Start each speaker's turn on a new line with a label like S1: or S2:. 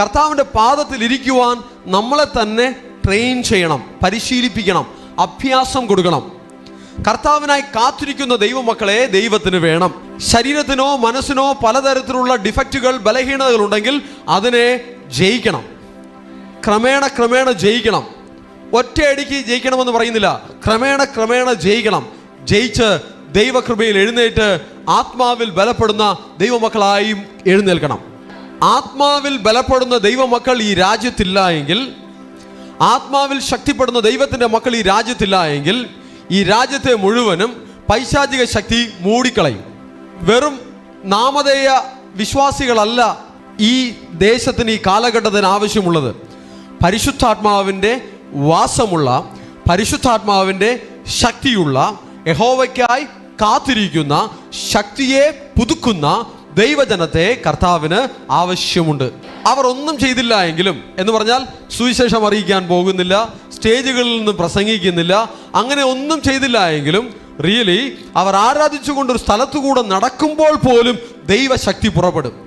S1: കർത്താവിന്റെ പാദത്തിൽ ഇരിക്കുവാൻ നമ്മളെ തന്നെ ട്രെയിൻ ചെയ്യണം പരിശീലിപ്പിക്കണം അഭ്യാസം കൊടുക്കണം. കർത്താവിനായി കാത്തിരിക്കുന്ന ദൈവമക്കളെ ദൈവത്തിന് വേണം. ശരീരത്തിനോ മനസ്സിനോ പലതരത്തിലുള്ള ഡിഫക്റ്റുകൾ ബലഹീനതകൾ ഉണ്ടെങ്കിൽ അതിനെ ജയിക്കണം. ക്രമേണ ക്രമേണ ജയിക്കണം. ഒറ്റയടിക്ക് ജയിക്കണമെന്ന് പറയുന്നില്ല. ക്രമേണ ക്രമേണ ജയിക്കണം. ജയിച്ച് ദൈവകൃപയിൽ എഴുന്നേറ്റ് ആത്മാവിൽ ബലപ്പെടുന്ന ദൈവമക്കളായും എഴുന്നേൽക്കണം. ആത്മാവിൽ ബലപ്പെടുന്ന ദൈവമക്കൾ ഈ രാജ്യത്തില്ല എങ്കിൽ ആത്മാവിൽ ശക്തിപ്പെടുന്ന ദൈവത്തിന്റെ മക്കൾ ഈ രാജ്യത്തില്ല എങ്കിൽ ഈ രാജ്യത്തെ മുഴുവനും പൈശാചിക ശക്തി മൂടിക്കളയും. വെറും നാമധേയ വിശ്വാസികളല്ല ഈ ദേശത്തിന് ഈ കാലഘട്ടത്തിന് ആവശ്യമുള്ളത്. പരിശുദ്ധാത്മാവിന്റെ വാസമുള്ള പരിശുദ്ധാത്മാവിന്റെ ശക്തിയുള്ള യഹോവയ്ക്കായി കാത്തിരിക്കുന്ന ശക്തിയെ പുതുക്കുന്ന ദൈവജനത്തെ കർത്താവിന് ആവശ്യമുണ്ട്. അവർ ഒന്നും ചെയ്തില്ല എങ്കിലും എന്ന് പറഞ്ഞാൽ സുവിശേഷം അറിയിക്കാൻ പോകുന്നില്ല സ്റ്റേജുകളിൽ നിന്ന് പ്രസംഗിക്കുന്നില്ല അങ്ങനെ ഒന്നും ചെയ്തില്ല എങ്കിലും റിയലി അവർ ആരാധിച്ചുകൊണ്ട് ഒരു സ്ഥലത്തുകൂടെ നടക്കുമ്പോൾ പോലും ദൈവശക്തി പുറപ്പെടും.